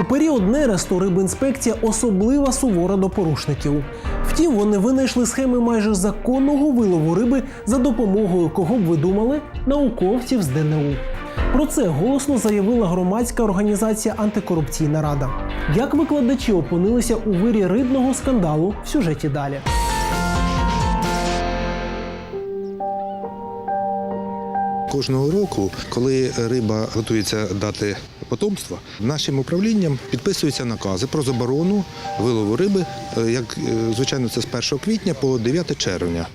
У період нересту рибінспекція особливо сувора до порушників. Втім, вони винайшли схеми майже законного вилову риби за допомогою кого б ви думали науковців з ДНУ. Про це голосно заявила громадська організація Антикорупційна рада. Як викладачі опинилися у вирі рибного скандалу в сюжеті далі. Кожного року, коли риба готується дати потомство, нашим управлінням підписуються накази про заборону вилову риби, е, як е, звичайно, це з 1 квітня по 9 червня.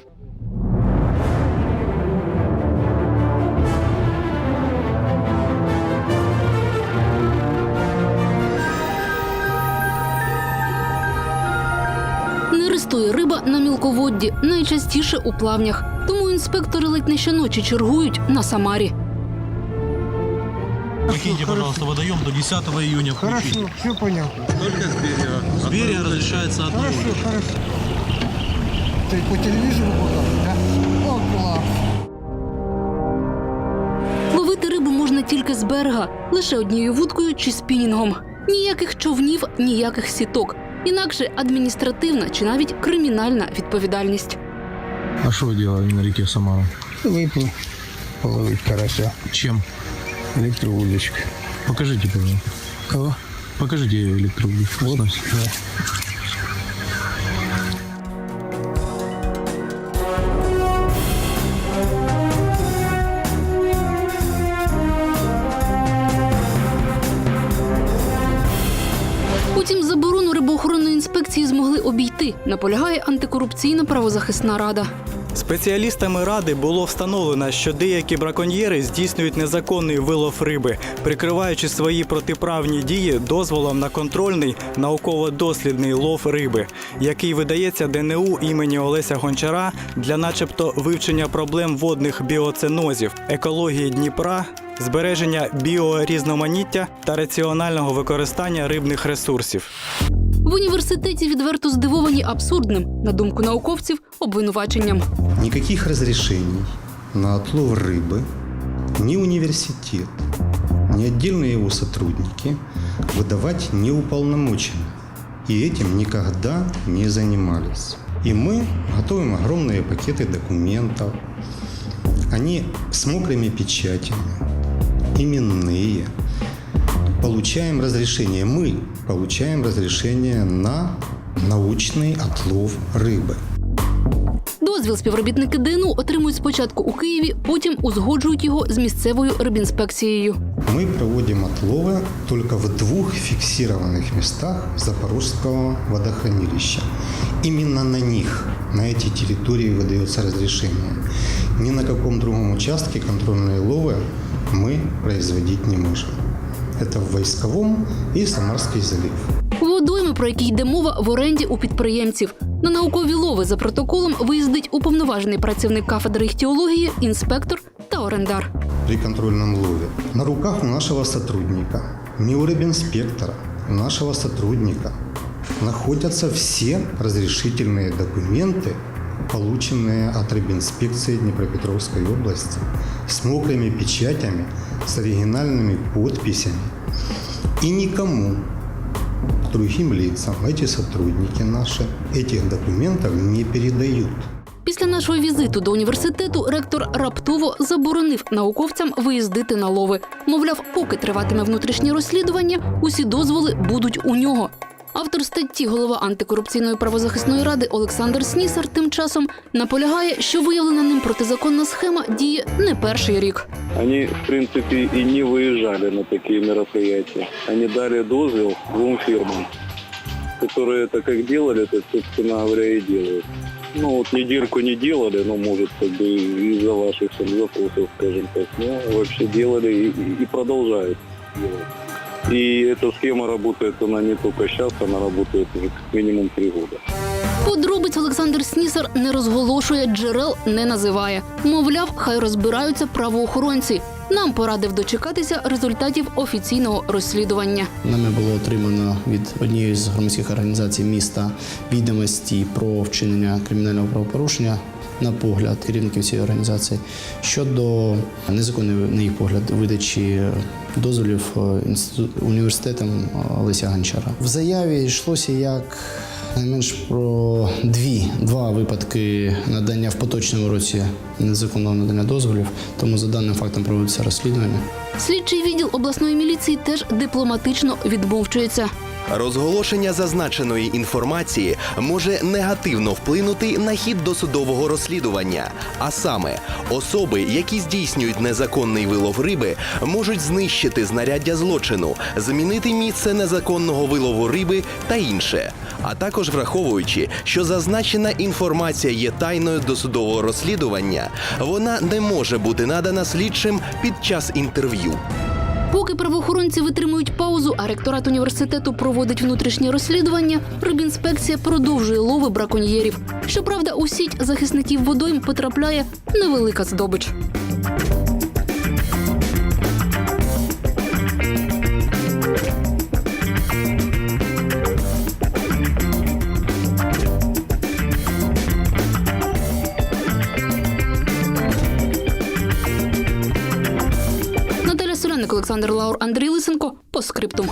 Не риба на мілководді, найчастіше у плавнях. Тому інспектори ледь не щоночі чергують на Самарі. Покиньте, пожалуйста, водоем до 10 июня включить. Хорошо, все понятно. Только с берега. С берега разрешается одно. Хорошо, хорошо. Ты по телевизору показывают, да? О, класс. Ловити рибу можна тільки з берега, лише однією вудкою чи спінінгом. Ніяких човнів, ніяких сіток. Інакше адміністративна чи навіть кримінальна відповідальність. А что вы делали на реке Самара? Выпил половить карася. Чем? Электроудочкой. Покажите, пожалуйста. Кого? Покажите электроудочку. Вот. Да. Утім, заборону рибоохоронної інспекції змогли обійти, наполягає антикорупційна правозахисна рада. Спеціалістами ради було встановлено, що деякі браконьєри здійснюють незаконний вилов риби, прикриваючи свої протиправні дії дозволом на контрольний науково-дослідний лов риби, який видається ДНУ імені Олеся Гончара для, начебто, вивчення проблем водних біоценозів, екології Дніпра. Збереження біорізноманіття та раціонального використання рибних ресурсів. В університеті відверто здивовані абсурдним, на думку науковців, обвинуваченням. Никаких разрешений на отлов рыбы ни университет, ни отдельные его сотрудники выдавать не уполномочены. И этим никогда не занимались. И мы готовим огромные пакеты документов. Они с мокрыми печатями, именные. Получаем разрешение, мы получаем разрешение на научный отлов рыбы. Дозвіл співробітники ДНУ отримують спочатку у Києві, потім узгоджують його з місцевою рибінспекцією. Мы проводим отловы только в двух фиксированных местах Запорожского водохранилища. Именно на них, на эти территории выдается разрешение. Ни на каком другом участке контрольные ловы мы производить не можем. Это в Войсковом и Самарский залив. Водойми, про які йде мова, в оренді у підприємців. На наукові лови за протоколом виїздить уповноважений працівник кафедри іхтіології, інспектор та орендар. при контрольном лове. На руках у нашего сотрудника, не у рыбинспектора, у нашего сотрудника находятся все разрешительные документы, полученные от рыбинспекции Днепропетровской области, с мокрыми печатями, с оригинальными подписями. И никому, другим лицам, эти сотрудники наши, этих документов не передают. Після нашого візиту до університету ректор раптово заборонив науковцям виїздити на лови. Мовляв, поки триватиме внутрішнє розслідування, усі дозволи будуть у нього. Автор статті, голова антикорупційної правозахисної ради Олександр Снісар, тим часом наполягає, що виявлена ним протизаконна схема діє не перший рік. Они, в принципе, и не выезжали на такие мероприятия. Они дали дозвол двум фирмам, которые это как делали, так, собственно говоря, и делают. Ну, вот ни дирку не делали, но, может, как бы из-за ваших там запросов, скажем так, но вообще делали и, и- и продолжают делать. И эта схема работает, она не только сейчас, она работает уже как минимум три года. Подробиць Олександр Снісар не розголошує, джерел не називає. Мовляв, хай розбираються правоохоронці. Нам порадив дочекатися результатів офіційного розслідування. Нами було отримано від однієї з громадських організацій міста відомості про вчинення кримінального правопорушення на погляд керівників цієї організації щодо незаконної, погляд, видачі дозволів університетам Олеся е, Гончара. В заяві йшлося як найменш про дві, два випадки надання в поточному році незаконного надання дозволів, тому за даним фактом проводиться розслідування. Слідчий відділ обласної міліції теж дипломатично відмовчується. Розголошення зазначеної інформації може негативно вплинути на хід досудового розслідування. А саме, особи, які здійснюють незаконний вилов риби, можуть знищити знаряддя злочину, змінити місце незаконного вилову риби та інше. А також враховуючи, що зазначена інформація є тайною досудового розслідування, вона не може бути надана слідчим під час інтерв'ю. Поки правоохоронці витримують паузу, а ректорат університету проводить внутрішнє розслідування, рибінспекція продовжує лови браконьєрів. Щоправда, у сіть захисників водойм потрапляє невелика здобич. Олександр Лаур, Андрій Лисенко по скриптум.